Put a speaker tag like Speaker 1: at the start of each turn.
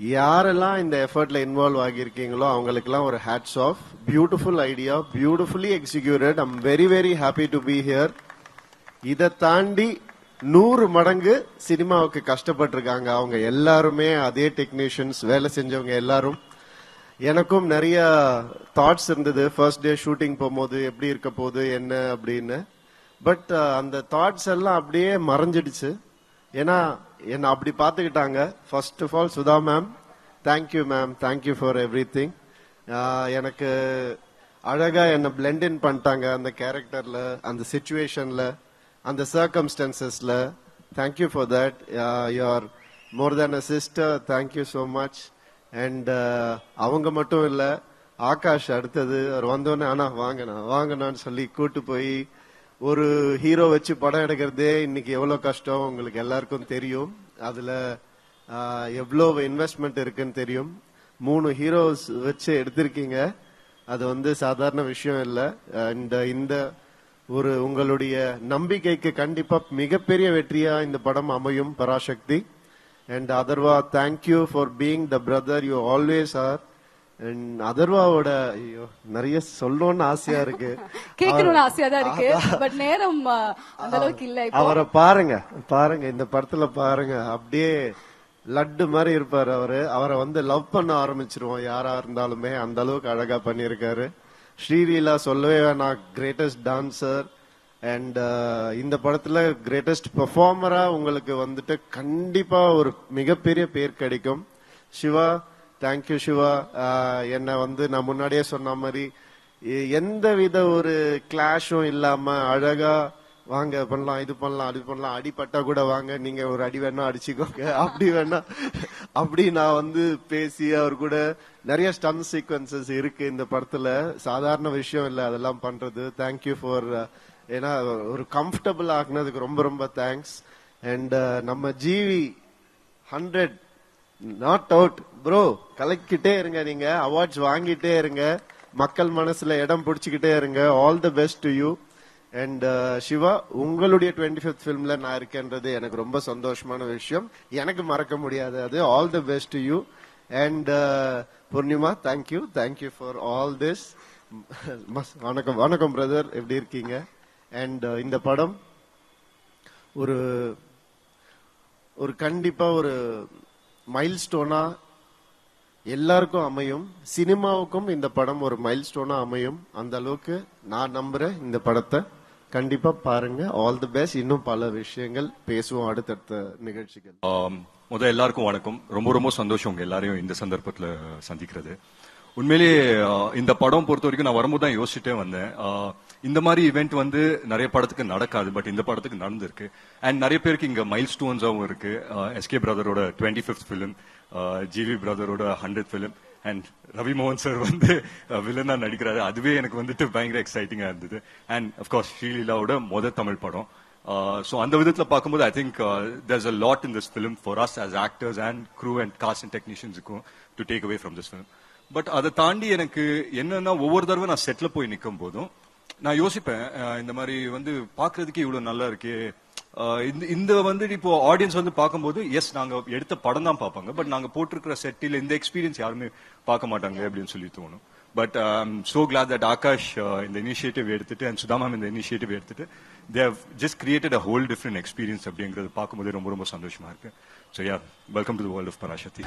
Speaker 1: யாரெல்லாம் இந்த எஃபர்ட்ல இன்வால்வ் ஆகியிருக்கீங்களோ அவங்களுக்கெல்லாம் ஒரு hats off beautiful idea beautifully executed I'm very very happy to be here இதை தாண்டி நூறு மடங்கு சினிமாவுக்கு கஷ்டப்பட்டிருக்காங்க அவங்க எல்லாருமே அதே டெக்னீஷியன்ஸ் வேலை செஞ்சவங்க எல்லாரும். எனக்கும் நிறைய தாட்ஸ் இருந்தது. ஃபர்ஸ்ட் டே ஷூட்டிங் போகும்போது எப்படி இருக்க போகுது என்ன அப்படின்னு. பட் uh, அந்த தாட்ஸ் எல்லாம் அப்படியே மறைஞ்சிடுச்சு. ஏன்னா என்னை அப்படி பார்த்துக்கிட்டாங்க. First of all Sudha ma'am thank you ma'am thank you for everything எனக்கு அழகா என்னை blend பண்ணிட்டாங்க அந்த கேரக்டர்ல அந்த சுச்சுவேஷன்ல அந்த சர்க்கம்ஸ்டன்சஸ்ல thank you for that your more than a sister thank you so much and அவங்க மட்டும் இல்லை ஆகாஷ் அடுத்தது அவர் வந்தோடனே ஆனா வாங்கினா வாங்கினான்னு சொல்லி கூட்டு போய் ஒரு ஹீரோ வச்சு படம் எடுக்கிறதே இன்னைக்கு எவ்வளவு கஷ்டம் உங்களுக்கு எல்லாருக்கும் தெரியும். அதுல எவ்வளோ இன்வெஸ்ட்மெண்ட் இருக்குன்னு தெரியும். மூணு ஹீரோஸ் வச்சு எடுத்திருக்கீங்க. அது வந்து சாதாரண விஷயம் இல்லை. அண்ட் இந்த ஒரு உங்களுடைய நம்பிக்கைக்கு கண்டிப்பா மிகப்பெரிய வெற்றியா இந்த படம் அமையும் Parasakthi. And Atharva thank you for being the brother you always are and அதர்வாவோட ஐயோ நிறைய சொல்லணும்னு ஆசையா இருக்கு.
Speaker 2: கேட்கணும்னு ஆசையா தான் இருக்கு பட் நேரம் அந்த அளவுக்கு இல்ல
Speaker 1: அவரை பாருங்க பாருங்க இந்த படத்துல பாருங்க அப்படியே லட்டு மாதிரி இருப்பாரு அவரு. அவரை வந்து லவ் பண்ண ஆரம்பிச்சிருவோம் யாரா இருந்தாலுமே அந்த அளவுக்கு அழகா பண்ணியிருக்காரு. ஸ்ரீலீலா சொல்லவே வேணாம் கிரேட்டஸ்ட் டான்சர் அண்ட் இந்த படத்துல கிரேட்டஸ்ட் பெர்ஃபார்மரா உங்களுக்கு வந்துட்டு கண்டிப்பா ஒரு மிகப்பெரிய பேர் கிடைக்கும். சிவா தேங்க்யூ சிவா என்னை வந்து நான் முன்னாடியே சொன்ன மாதிரி எந்த வித ஒரு கிளாஷும் இல்லாம அழகா வாங்க பண்ணலாம் இது பண்ணலாம் அது பண்ணலாம் அடிப்பட்டா கூட வாங்க நீங்க ஒரு அடி வேணா அடிச்சுக்கோங்க. அப்படி வேணா அப்படி நான் வந்து பேசி அவர் கூட நிறைய ஸ்டன் சீக்வன்சஸ் இருக்கு இந்த படத்துல. சாதாரண விஷயம் இல்ல அதெல்லாம் பண்றது. தேங்க்யூ ஃபார் ஏன்னா ஒரு கம்ஃபர்டபுள் ஆக்குனதுக்கு ரொம்ப ரொம்ப தேங்க்ஸ் அண்ட் நம்ம GV hundred not out bro கலெக்டிட்டே இருங்க நீங்க. அவார்ட்ஸ் வாங்கிட்டே இருங்க. மக்கள் மனசுல இடம் பிடிச்சிக்கிட்டே இருங்க. All the best to you and Siva உங்களுடைய டுவெண்ட்டி ஃபிஃப்த் ஃபிலிம்ல நான் இருக்கேன்றது எனக்கு ரொம்ப சந்தோஷமான விஷயம். எனக்கு மறக்க முடியாது அது. All the best to you and Poornima thank you thank you for all this வணக்கம். வணக்கம் பிரதர் எப்படி இருக்கீங்க? அண்ட் uh, இந்த படம் ஒரு ஒரு கண்டிப்பா ஒரு மைல் ஸ்டோனா எல்லாருக்கும் அமையும் சினிமாவுக்கும் இந்த படம் ஒரு மைல் ஸ்டோனா அமையும். அந்த அளவுக்கு நான் நம்புறேன் இந்த படத்தை. கண்டிப்பா பாருங்க. ஆல் தி பெஸ்ட் இன்னும் பல விஷயங்கள் பேசுவோம் அடுத்தடுத்த நிகழ்ச்சிகள்.
Speaker 3: முதல் எல்லாருக்கும் வணக்கம். ரொம்ப ரொம்ப சந்தோஷம் உங்க எல்லாரையும் இந்த சந்தர்ப்பத்துல சந்திக்கிறது. உண்மையிலேயே இந்த படம் பொறுத்த வரைக்கும் நான் வரும்போது தான் யோசிச்சுட்டே வந்தேன். இந்த மாதிரி இவெண்ட் வந்து நிறைய படத்துக்கு நடக்காது பட் இந்த படத்துக்கு நடந்திருக்கு. அண்ட் நிறைய பேருக்கு இங்க மைல் ஸ்டோன்ஸாகவும் இருக்கு எஸ்கே பிரதரோட டுவெண்ட்டி ஃபிஃப்த் ஃபிலிம் ஜிவி பிரதரோட ஹண்ட்ரட் ஃபிலிம் அண்ட் ரவி மோகன் சார் வந்து uh, வில்லனா நடிக்கிறாரு. அதுவே எனக்கு வந்துட்டு பயங்கர எக்ஸைட்டிங்கா இருந்தது. அண்ட் அஃப்கோர்ஸ் ஸ்ரீலீலாவோட மொத தமிழ் படம். Uh, ஸோ அந்த விதத்தில் பார்க்கும்போது I think there's a lot in this film for us as actors and crew and cast and டெக்னீஷியன்ஸுக்கும் to take away from this film but அதை தாண்டி எனக்கு என்னன்னா ஒவ்வொரு தடவை நான் செட்டில் போய் நிற்கும் போதும் நான் யோசிப்பேன். இந்த மாதிரி வந்து பார்க்கிறதுக்கே இவ்வளவு நல்லா இருக்கு. இந்த இந்த வந்து இப்போ ஆடியன்ஸ் வந்து பார்க்கும்போது எஸ் நாங்க எடுத்த படம் தான் பார்ப்பாங்க. பட் நாங்க போட்டிருக்கிற செட்டில் இந்த எக்ஸ்பீரியன்ஸ் யாருமே பார்க்க மாட்டாங்க அப்படின்னு சொல்லி தோணும். But so glad that Akash இந்த இனிஷியேட்டிவ் எடுத்துட்டு அண்ட் சுதாமம் இந்த இனிஷியேட்டிவ் எடுத்துட்டு they just created a whole different experience அப்படிங்கிறது பார்க்கும்போது ரொம்ப ரொம்ப சந்தோஷமா இருக்கு. So yeah welcome to the world of Parasakthi